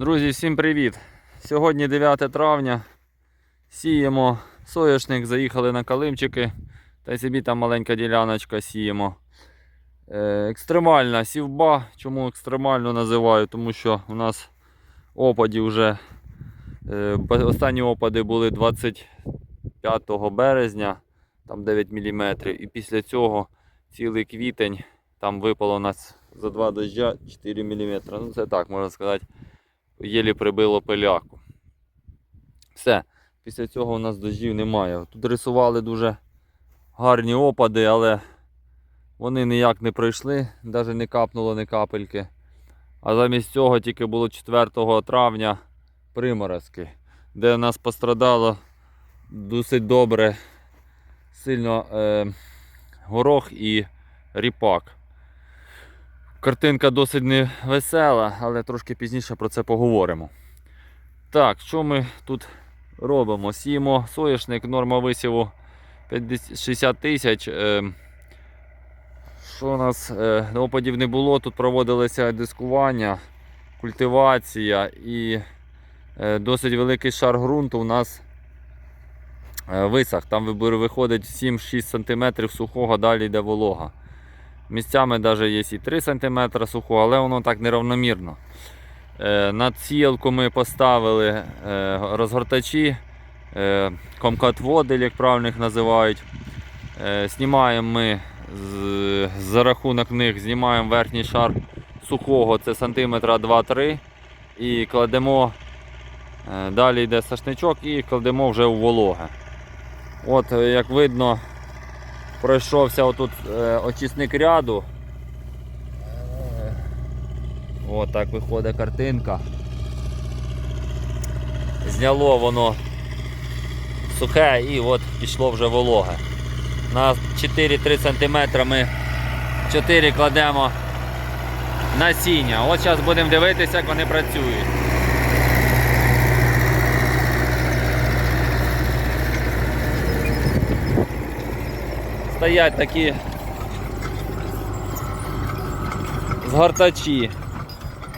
Друзі, всім привіт! Сьогодні 9 травня. Сіємо соняшник, заїхали на Калимчики. Та й собі там маленька діляночка сіємо. Е, екстремальна сівба. Чому екстремально називаю? Тому що у нас опадів вже. Е, останні опади були 25 березня, там 9 мм. І після цього цілий квітень там випало у нас за два дождя 4 мм. Ну це так можна сказати єлі прибило пиляку. Все. Після цього у нас дождів немає. Тут рисували дуже гарні опади, але вони ніяк не пройшли, навіть не капнуло ні капельки. А замість цього тільки було 4 травня приморозки, де у нас пострадало досить добре сильно е, горох і ріпак. Картинка досить не весела, але трошки пізніше про це поговоримо. Так, що ми тут робимо? Сіємо соняшник, норма висіву 50 60 тисяч. Е, Що у нас е, опадів не було, тут проводилося дискування, культивація і е, досить великий шар ґрунту у нас висах. Там виходить 7-6 см сухого, далі йде волога. Місцями навіть є і 3 см сухого, але воно так неравномірно. Е, На цілку ми поставили е, розгортачі, е, комкат-води, як правильно їх називають. Знімаємо ми за рахунок них знімаємо верхній шар сухого, це сантиметра 2-3 і кладемо, далі йде сашничок і кладемо вже у вологе. От, як видно, пройшовся отут е, очисник ряду. От так виходить картинка. Зняло воно сухе і от пішло вже вологе. На 4-3 см ми 4 кладемо насіння. От зараз будемо дивитися, як вони працюють. Стоять такі згортачі.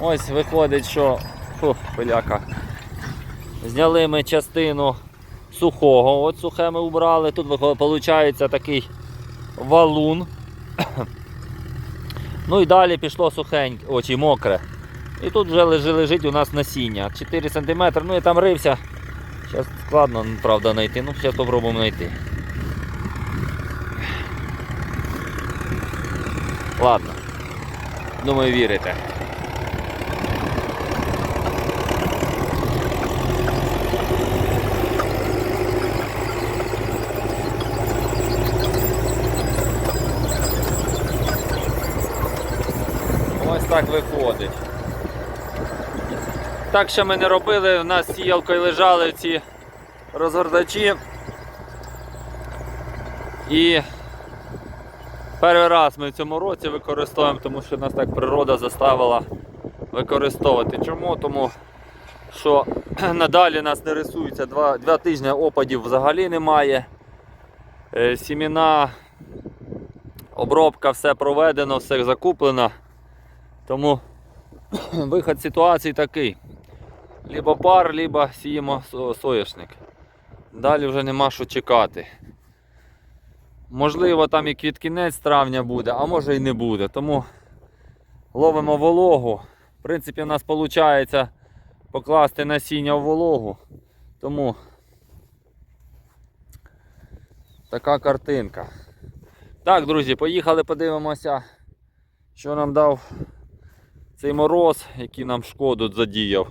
Ось виходить, що Фух, пиляка. Зняли ми частину сухого. От сухе ми убрали. Тут виходить такий валун. Ну і далі пішло сухеньке, очі мокре. І тут вже лежить, лежить у нас насіння. 4 см, ну і там рився. Зараз складно, правда, знайти. Ну, зараз спробуємо знайти. Ладно. Думаю, вірите. Ось так виходить. Так що ми не робили, у нас сіялкою лежали ці розгордачі. І перший раз ми в цьому році використовуємо, тому що нас так природа заставила використовувати. Чому? Тому що надалі нас не рисується два, два тижні опадів взагалі немає. Е, Сіміна, обробка, все проведено, все закуплено. Тому виход ситуації такий. Либо пар, либо сіємо со- соняшник. Далі вже нема що чекати. Можливо, там і квіткінець травня буде, а може і не буде. Тому ловимо вологу. В принципі, у нас виходить покласти насіння в вологу. Тому така картинка. Так, друзі, поїхали, подивимося, що нам дав цей мороз, який нам шкоду задіяв.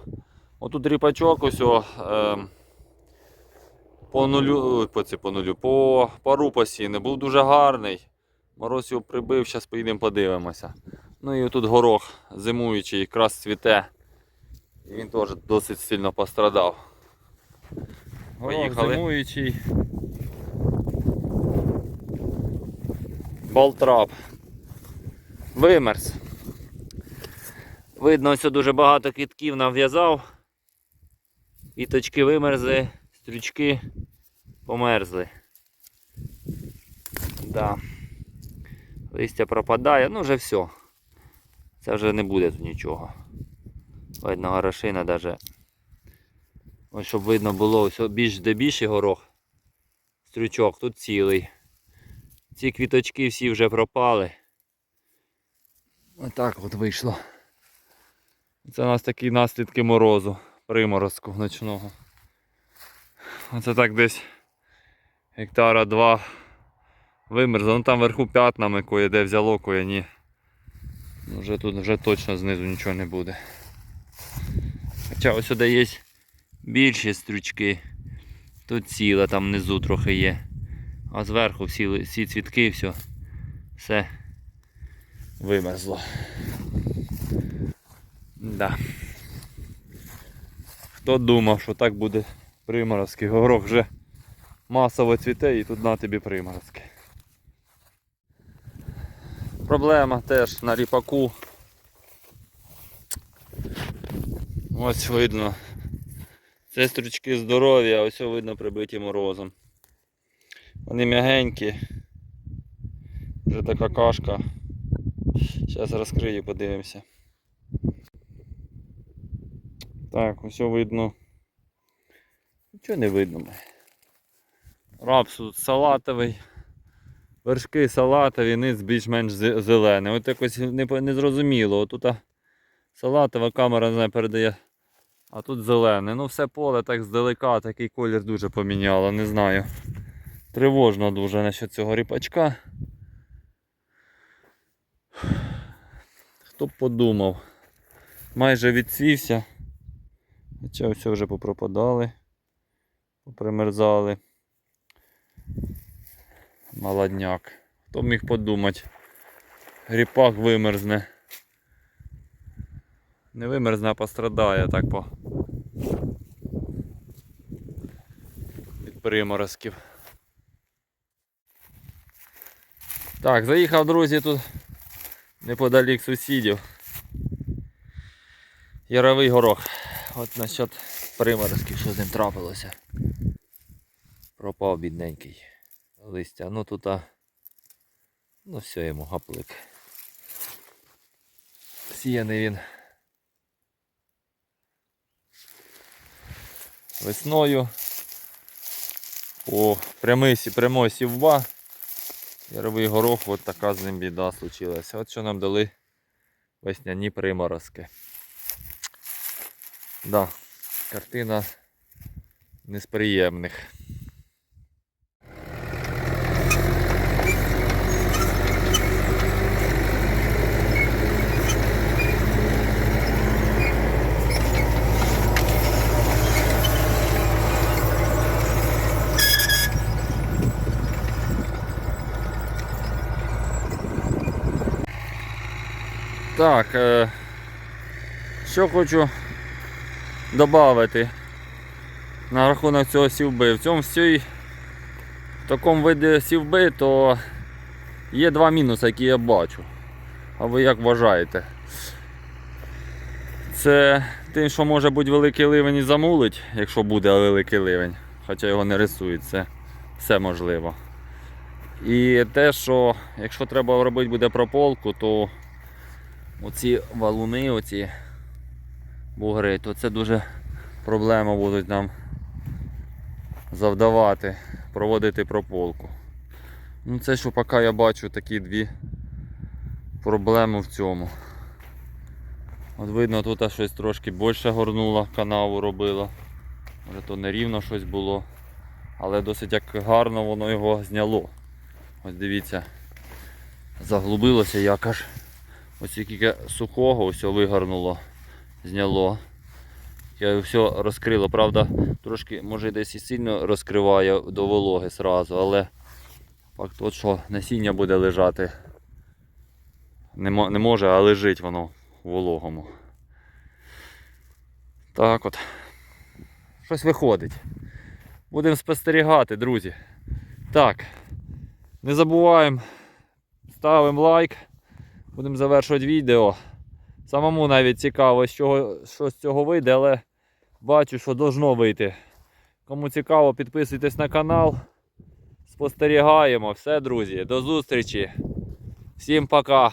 Отут ріпачок ось ем, по нулю, по, це, по нулю, по пару посіни, був дуже гарний. Мороз його прибив, зараз поїдемо подивимося. Ну і тут горох зимуючий, якраз цвіте. І він теж досить сильно пострадав. Поїхали. Зимуючий. Болтрап. Вимерз. Видно, ось дуже багато квітків нав'язав. Квіточки вимерзли, стрючки померзли. Да. Листя пропадає, ну вже все. Це вже не буде тут нічого. Видно горошина даже. Ось щоб видно було, ось більш де більший горох. Стрючок, тут цілий. Ці квіточки всі вже пропали. Отак от вийшло. Це у нас такі наслідки морозу, приморозку ночного. Оце так десь гектара два вимерзло. Ну там вверху п'ятнами кое де взяло, кое ні. Ну, Вже тут вже точно знизу нічого не буде. Хоча ось сюди є більші стрючки. Тут ціле, там внизу трохи є. А зверху всі, всі цвітки, все, все вимерзло. Да. Хто думав, що так буде приморозки. Горох вже масово цвіте і тут на тобі приморозки. Проблема теж на ріпаку. Ось видно. Це стручки здорові, а ось видно прибиті морозом. Вони м'ягенькі. Вже така кашка. Зараз розкрию, подивимося. Так, ось видно. Нічого не видно. Рапс тут салатовий. Вершки салатові, низ більш-менш зе- зелений. От якось не, по- не тут салатова камера не знаю, передає. А тут зелене. Ну все поле так здалека, такий колір дуже поміняло, не знаю. Тривожно дуже насчет цього ріпачка. Хто б подумав. Майже відцвівся. Хоча все вже попропадали, попримерзали. Молодняк. Хто міг подумати. Ріпак вимерзне. Не вимерзне, а пострадає так по від приморозків. Так, заїхав, друзі, тут неподалік сусідів. Яровий горох. От насчет приморозків, що з ним трапилося. Пропав бідненький листя. Ну тут а... ну все йому гаплик. Сіяний він весною. По прямой сівба. Яровий горох, от така з ним біда случилася. От що нам дали весняні приморозки. Да, картина не з приємних. Так, е, що хочу додати на рахунок цього сівби. В цьому всій, в такому виді сівби, то є два мінуси, які я бачу. А ви як вважаєте? Це тим, що може бути великий ливень і замулить, якщо буде великий ливень, хоча його не рисують, це все можливо. І те, що якщо треба робити буде прополку, то оці валуни, оці бугри, то це дуже проблема будуть нам завдавати, проводити прополку. Ну це що поки я бачу такі дві проблеми в цьому. От видно, тут щось трошки більше горнуло, канаву робило. Може то нерівно щось було. Але досить як гарно воно його зняло. Ось дивіться, заглубилося як аж. Ось тільки сухого все вигорнуло, зняло. Я все розкрило. Правда, трошки може десь і сильно розкриває до вологи сразу, але факт от що насіння буде лежати. Не, може, а лежить воно в вологому. Так от. Щось виходить. Будемо спостерігати, друзі. Так. Не забуваємо. Ставимо лайк. Будемо завершувати відео. Самому навіть цікаво, чого, що з цього вийде, але бачу, що должно вийти. Кому цікаво, підписуйтесь на канал. Спостерігаємо. Все, друзі. До зустрічі. Всім пока.